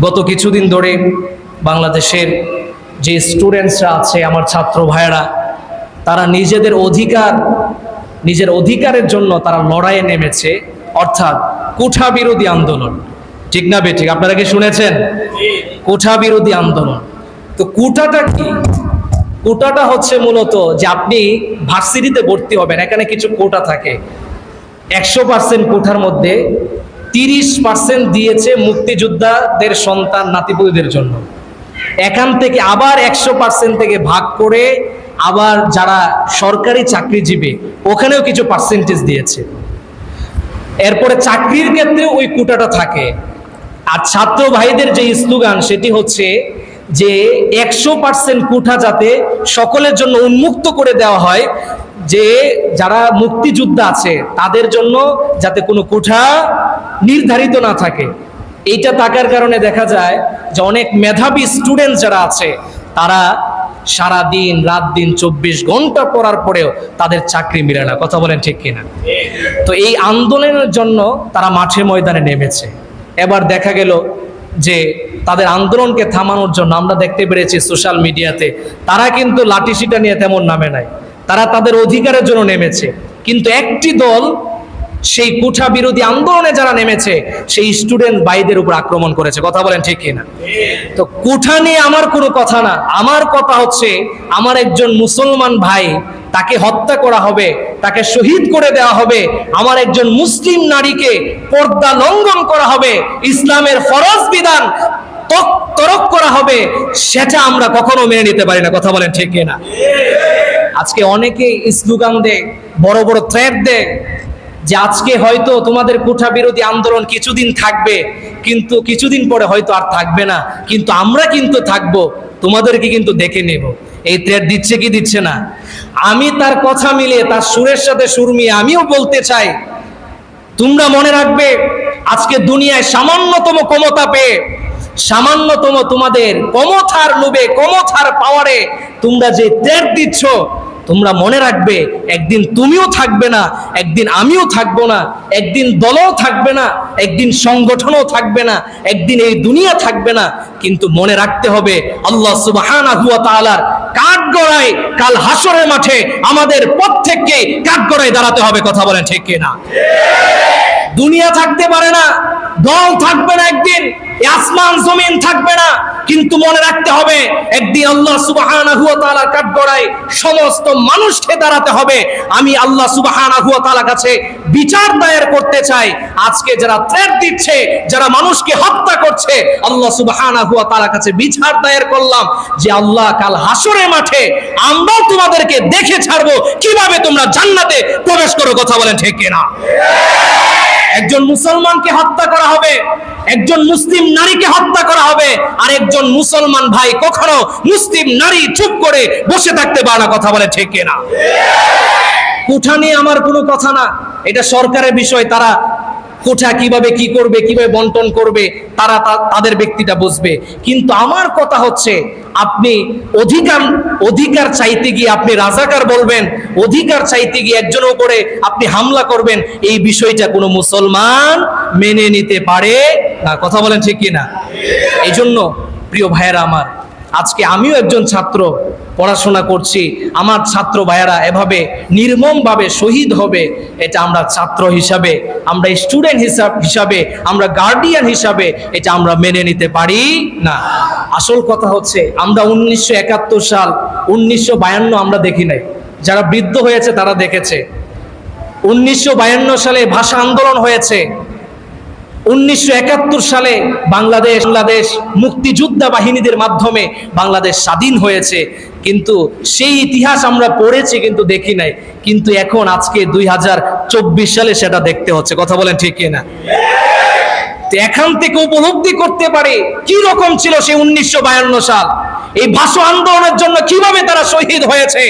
গত কিছুদিন ধরে বাংলাদেশের যে স্টুডেন্টসরা আছে আমার ছাত্র ভাইয়েরা তারা নিজেদের অধিকার নিজের অধিকারের জন্য তারা লড়াইয়ে নেমেছে অর্থাৎ কুঠা বিরোধী আন্দোলন। ঠিক না বেঠিক আপনারা কি শুনেছেন? কুঠা বিরোধী আন্দোলন। তো কুটাটা কি? কোটাটা হচ্ছে মূলত যে আপনি ভার্সিটিতে ভর্তি হবেন এখানে কিছু কোটা থাকে। একশো পার্সেন্ট কোঠার মধ্যে তিরিশ পার্সেন্ট দিয়েছে মুক্তিযোদ্ধাদের সন্তান নাতিপুতিদের জন্য। এখান থেকে আবার একশো পার্সেন্ট থেকে ভাগ করে আবার যারা সরকারি চাকরিজীবী, ওখানেও কিছু পার্সেন্টেজ দিয়েছে। এরপরে চাকরির ক্ষেত্রে ওই কোটাটা থাকে। আর ছাত্র ভাইদের যে স্লোগান, সেটি হচ্ছে যে একশো পার্সেন্ট কোঠা যাতে সকলের জন্য উন্মুক্ত করে দেওয়া হয় যে যারা মুক্তিযোদ্ধা আছে, তাদের জন্য যাতে কোনো কোঠা নির্ধারিত না থাকে। এইটা থাকার কারণে দেখা যায় যে অনেক মেধাবী স্টুডেন্ট যারা আছে, তারা সারা দিন রাত দিন চব্বিশ ঘণ্টা পড়ার পরেও তাদের চাকরি মিলে না। কথা বলেন ঠিক কিনা? তো এই আন্দোলনের জন্য তারা মাঠে ময়দানে নেমেছে। এবার দেখা গেল যে তাদের আন্দোলনকে থামানোর জন্য আমরা দেখতে পেরেছি সোশ্যাল মিডিয়াতে তারা কিন্তু লাঠিসিটা নিয়ে তেমন নামে নাই। তারা তাদের অধিকারের জন্য নেমেছে। কিন্তু একটি দল সেই কুঠা বিরোধী আন্দোলনে যারা নেমেছে, সেই স্টুডেন্ট ভাইদের উপর আক্রমণ করেছে। কথা বলেন ঠিক কিনা? তো কুঠা নিয়ে আমার কোনো কথা না। আমার কথা হচ্ছে, আমার একজন মুসলমান ভাই তাকে হত্যা করা হবে, তাকে শহীদ করে দেওয়া হবে, আমার একজন মুসলিম নারীকে পর্দা লঙ্ঘন করা হবে, ইসলামের ফরজ বিধান তরক করা হবে, সেটা আমরা কখনো মেনে নিতে পারি না। কথা বলেন ঠিক কিনা? আজকে অনেকে স্লোগান দেয়, বড় বড় থ্রেট দেয় যে আজকে হয়তো তোমাদের কোঠা বিরোধী আন্দোলন কিছুদিন থাকবে, কিন্তু কিছুদিন পরে হয়তো আর থাকবে না। কিন্তু আমরা কিন্তু থাকব, তোমাদেরকে কিন্তু দেখে নেব। এই থ্রেট দিচ্ছে কি দিচ্ছে না? আমি তার কথা মিলিয়ে, তার সুরের সাথে সুর মিলিয়ে আমিও বলতে চাই, তোমরা মনে রাখবে, আজকে দুনিয়ায় সামান্যতম ক্ষমতা পেয়ে, সামান্যতম তোমাদের কমথার লোভে কমথার পাওয়ারে তোমরা যে ত্যাগ দিচ্ছ তোমরা মনে রাখবে, একদিন তুমিও থাকবে না, একদিন আমিও থাকব না, একদিন দলও থাকবে না, একদিন সংগঠনও থাকবে না, একদিন এই দুনিয়া থাকবে না। কিন্তু মনে রাখতে হবে, আল্লাহ সুবাহ ওয়া তাআলার কাঠগড়ায়, কাল হাসরের মাঠে আমাদের প্রত্যেককে কাঠগড়ায় দাঁড়াতে হবে, কথা বলেন ঠিক কিনা? দুনিয়া থাকতে পারে না, দল থাকবে না একদিন আসমান জমিন থাকবে না, কিন্তু মনে রাখতে হবে, একদিন আল্লাহ কাঠগড়ায় সমস্ত মানুষকে দাঁড়াতে হবে। আমি আল্লাহ তাআলার কাছে বিচার দায়ের করতে চাই। আজকে যারা থ্রেট দিচ্ছে, যারা মানুষকে হত্যা করছে, আল্লাহ তাআলার কাছে বিচার দায়ের করলাম যে আল্লাহ কাল হাসরের মাঠে আমরাও তোমাদেরকে দেখে ছাড়বো। কীভাবে তোমরা জান্নাতে প্রবেশ করো, কথা বলেন ঠিক কিনা? একজন মুসলমানকে হত্যা করা হবে, একজন মুসলিম নারীকে হত্যা করা হবে, আর একজন মুসলমান ভাই কখনো মুসলিম নারী চুপ করে বসে থাকতে পারে না, কথা বলে ঠিক না কুঠানি আমার কোনো কথা না। এটা সরকারের বিষয়, তারা কোঠা কীভাবে কি করবে, কীভাবে বন্টন করবে, তারা তাদের ব্যক্তিটা বুঝবে। কিন্তু আমার কথা হচ্ছে, আপনি অধিকার অধিকার চাইতে গিয়ে আপনি রাজাকার বলবেন, অধিকার চাইতে গিয়ে একজনের উপরে আপনি হামলা করবেন, এই বিষয়টা কোনো মুসলমান মেনে নিতে পারে না। কথা বলেন ঠিক কি না এই জন্য প্রিয় ভাইয়েরা আমার আজকে আমিও একজন ছাত্র পড়াশোনা করছি। আমার ছাত্র ভাইয়েরা এভাবে নির্মমভাবে শহীদ হবে, এটা আমরা ছাত্র হিসাবে, আমরা স্টুডেন্ট হিসাব, হিসাবে, আমরা গার্ডিয়ান হিসাবে এটা আমরা মেনে নিতে পারি না। আসল কথা হচ্ছে, আমরা উনিশশো একাত্তর সাল, উনিশশো বায়ান্ন আমরা দেখি নাই। যারা বৃদ্ধ হয়েছে তারা দেখেছে। উনিশশো বায়ান্ন সালে ভাষা আন্দোলন হয়েছে। উনিশশো একাত্তর সালে বাংলাদেশ বাংলাদেশ মুক্তিযোদ্ধা বাহিনীদের মাধ্যমে বাংলাদেশ স্বাধীন হয়েছে। কিন্তু সেই ইতিহাস আমরা পড়েছি কিন্তু দেখি নাই। কিন্তু এখন আজকে দুই হাজার চব্বিশ সালে সেটা দেখতে হচ্ছে। কথা বলেন ঠিক কিনা? এখান থেকে উপলব্ধি করতে পারে কি রকম ছিল সেই উনিশশো সাল? এই ভাষা আন্দোলনের জন্য কীভাবে তারা শহীদ হয়েছে?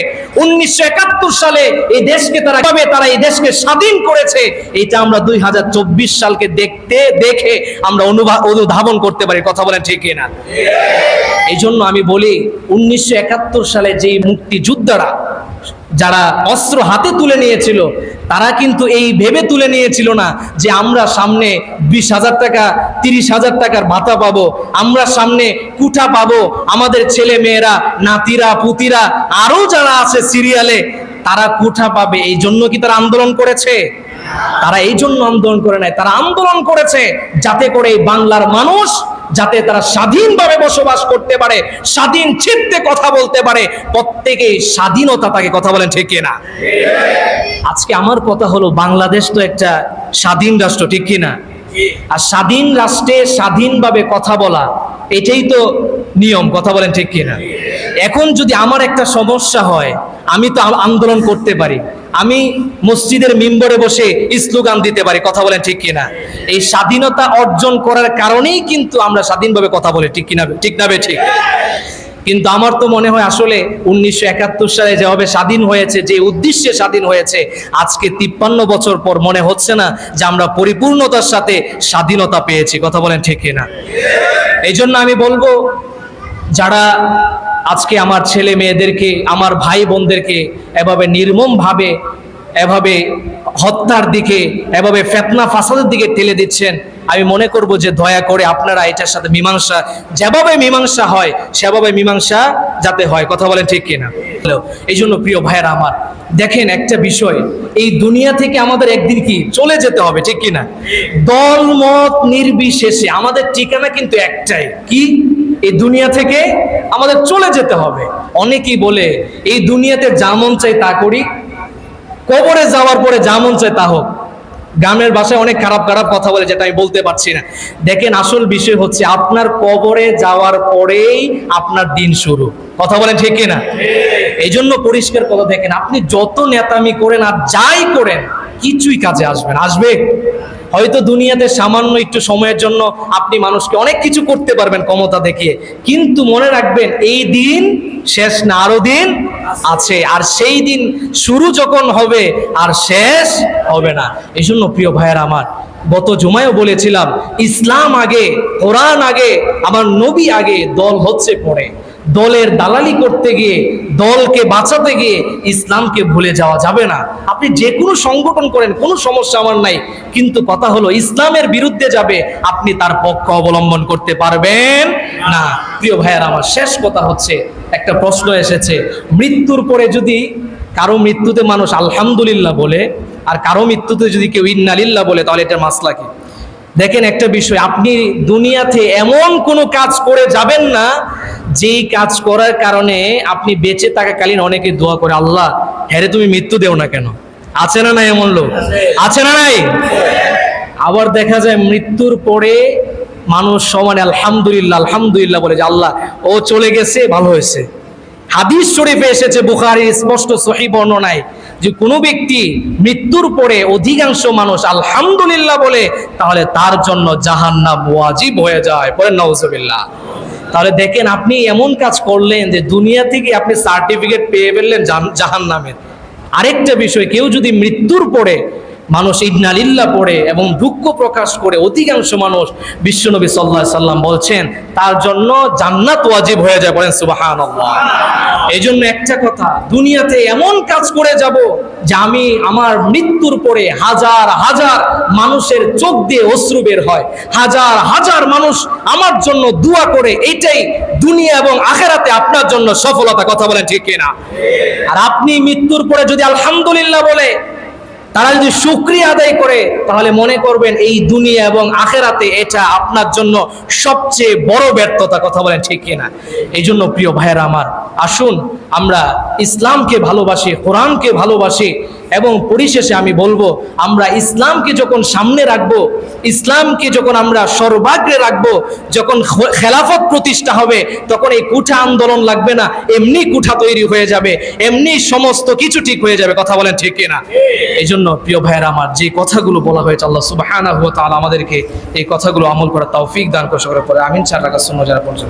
উনিশশো একাত্তর সালে এই দেশকে তারা কীভাবে তারা এই দেশকে স্বাধীন করেছে? এটা আমরা দুই হাজার চব্বিশ সালকে দেখতে দেখে আমরা অনুভা অনুধাবন করতে পারি। কথা বলেন ঠিক না এই জন্য আমি বলি উনিশশো একাত্তর সালে যে মুক্তিযোদ্ধারা যারা অস্ত্র হাতে তুলে নিয়েছিল, তারা কিন্তু এই ভেবে তুলে নিয়েছিল না যে আমরা সামনে বিশ হাজার টাকা, তিরিশ হাজার টাকার ভাতা পাবো, আমরা সামনে কুঠা পাবো, আমাদের ছেলে মেয়েরা, নাতিরা, পুতিরা, আরও যারা আছে সিরিয়ালে, তারা কুঠা পাবে। এই জন্য কি তারা আন্দোলন করেছে? তারা এই জন্য আন্দোলন করে নাই, তারা আন্দোলন করেছে যাতে করে এই বাংলার মানুষ যাতে তারা স্বাধীনভাবে বসবাস করতে পারে, স্বাধীন চিত্তে কথা বলতে পারে, প্রত্যেকেই স্বাধীনতা তাকে কথা বলেন, ঠিক না আজকে আমার কথা হলো, বাংলাদেশ তো একটা স্বাধীন রাষ্ট্র, ঠিক কিনা? আর স্বাধীন রাষ্ট্রে স্বাধীনভাবে কথা বলা, এটাই তো নিয়ম, কথা বলেন, ঠিক কিনা? এখন যদি আমার একটা সমস্যা হয়, আমি তো আন্দোলন করতে পারি আমি মসজিদের মিম্বরে বসে স্লোগান দিতে পারি, কথা বলেন ঠিক কিনা? এই স্বাধীনতা অর্জন করার কারণেই কিন্তু আমরা স্বাধীনভাবে কথা বলি, ঠিক কিনা, ঠিক না ঠিক? কিন্তু আমার তো মনে হয় আসলে উনিশশো একাত্তর সালে যেভাবে স্বাধীন হয়েছে, যে উদ্দেশ্যে স্বাধীন হয়েছে, আজকে তিপ্পান্ন বছর পর মনে হচ্ছে না যে আমরা পরিপূর্ণতার সাথে স্বাধীনতা পেয়েছি, কথা বলেন ঠিক কিনা? এই জন্য আমি বলব, যারা আজকে আমার ছেলে মেয়েদেরকে, আমার ভাই বোনদেরকে এভাবে নির্মমভাবে, এভাবে হত্যার দিকে, এভাবে ফেতনা ফাসাদের দিকে ঠেলে দিচ্ছেন। আমি মনে করব যে দয়া করে আপনারা এটার সাথে মীমাংসা, যেভাবে মীমাংসা হয়, সেভাবে মীমাংসা যাতে হয়, কথা বলেন ঠিক কিনা? এই জন্য প্রিয় ভাইয়েরা আমার, দেখেন একটা বিষয়, এই দুনিয়া থেকে আমাদের একদিন কি চলে যেতে হবে, ঠিক কিনা? দল মত নির্বিশেষে, আমাদের ঠিকানা কিন্তু একটাই, কি? এই দুনিয়া থেকে আমাদের চলে যেতে হবে। অনেকেই বলে, এই দুনিয়াতে যা মন চাই তা করি, কবরে যাওয়ার পরে যা মন চায় তা হোক। গ্রামের ভাষায় অনেক খারাপ খারাপ কথা বলে যেটা আমি বলতে পারছি না। দেখেন আসল বিষয় হচ্ছে আপনার কবরে যাওয়ার পরেই আপনার দিন শুরু। কথা বলেন ঠিক না এই জন্য পরিষ্কার কথা দেখেন আপনি যত নেতামি করেন আর যাই করেন কিছুই কাজে আসবে না। আসবে? হয়তো দুনিয়াতে সামান্য একটু সময়ের জন্য আপনি মানুষকে অনেক কিছু করতে পারবেন ক্ষমতা দেখিয়ে। কিন্তু মনে রাখবেন, এই দিন শেষ না, আরও দিন আছে। আর সেই দিন শুরু যখন হবে, আর শেষ হবে না। এই জন্য প্রিয় ভাইয়ের আমার, গত জুমায়ও বলেছিলাম, ইসলাম আগে, কোরআন আগে আমার নবী আগে দল হচ্ছে পরে। দলের দালালি করতে গিয়ে, দলকে বাঁচাতে গিয়ে ইসলামকে ভুলে যাওয়া যাবে না। আপনি যে কোনো সংগঠন করেন, কোনো সমস্যা আমার নাই, কিন্তু কথা হলো ইসলামের বিরুদ্ধে যাবে, আপনি তার পক্ষ অবলম্বন করতে পারবেন না। প্রিয় ভাইয়ার, আমার শেষ কথা হচ্ছে, একটা প্রশ্ন এসেছে, মৃত্যুর পরে যদি কারও মৃত্যুতে মানুষ আলহামদুলিল্লাহ বলে, আর কারও মৃত্যুতে যদি কেউ ইন্নালিল্লাহ বলে, তাহলে এটা মাসলা কি? দেখেন একটা বিষয়, আপনি দুনিয়াতে এমন কোনো কাজ করে যাবেন না যেই কাজ করার কারণে আপনি বেঁচে থাকাকালীন অনেকে দোয়া করে, আল্লাহ, হ্যারে তুমি মৃত্যু দেও না কেন? আছে না নাই এমন লোক? আছে না নাই? আবার দেখা যায় মৃত্যুর পরে মানুষ সমানে, আলহামদুলিল্লাহ আলহামদুলিল্লাহ বলে যে, আল্লাহ, ও চলে গেছে, ভালো হয়েছে। হাদিস শরীফে এসেছে, বুখারী, স্পষ্ট সহি বর্ণনায় যে, কোনো ব্যক্তি মৃত্যুর পরে অধিকাংশ মানুষ, আলহামদুলিল্লাহ বলে, তাহলে তার জন্য জাহান্নাম ওয়াজিব হয়ে যায়। বলেন নওজুবিল্লাহ তাহলে দেখেন আপনি এমন কাজ করলেন যে দুনিয়া থেকে আপনি সার্টিফিকেট পেয়ে ফেললেন জাহান নামের আরেকটা বিষয়, কেউ যদি মৃত্যুর পরে মানুষ ইদনালিল্লা পড়ে এবং দুঃখ প্রকাশ করে অধিকাংশ মানুষ বিশ্বনবী সাল্লাহ সাল্লাম বলছেন, তার জন্য জান্নাত ওয়াজিব হয়ে যায় বলেন সুবাহান এই জন্য একটা কথা, দুনিয়াতে এমন কাজ করে যাব যে আমি আমার মৃত্যুর পরে হাজার হাজার মানুষের চোখ দিয়ে অশ্রু বের হয়। হাজার হাজার মানুষ আমার জন্য দোয়া করে, এটাই দুনিয়া এবং আখেরাতে আপনার জন্য সফলতা, কথা বলেন ঠিক কিনা? আর আপনি মৃত্যুর পরে যদি আলহামদুলিল্লাহ বলে তারা যদি শুক্রিয়া আদায় করে, তাহলে মনে করবেন এই দুনিয়া এবং আখেরাতে এটা আপনার জন্য সবচেয়ে বড় ব্যর্থতা কথা বলেন ঠিক কিনা। এই জন্য প্রিয় ভাইয়েরা আমার, আসুন আমরা ইসলামকে ভালোবাসি, কোরআনকে ভালোবাসি এবং পরিশেষে আমি বলব, আমরা ইসলামকে যখন সামনে রাখব, ইসলামকে যখন আমরা সর্বাগ্রে রাখব, যখন খেলাফত প্রতিষ্ঠা হবে, তখন এই কুঠা আন্দোলন লাগবে না, এমনি কুঠা তৈরি হয়ে যাবে, এমনি সমস্ত কিছু ঠিক হয়ে যাবে, কথা বলেন ঠিক কিনা? এই জন্য প্রিয় ভাইয়েরা আমার, যে কথাগুলো বলা হয়েছে, আল্লাহ তাআলা আমাদেরকে এই কথাগুলো আমল করার তৌফিক দান করে পরে আমিন, চার টাকা শূন্য যারা পৌঁছে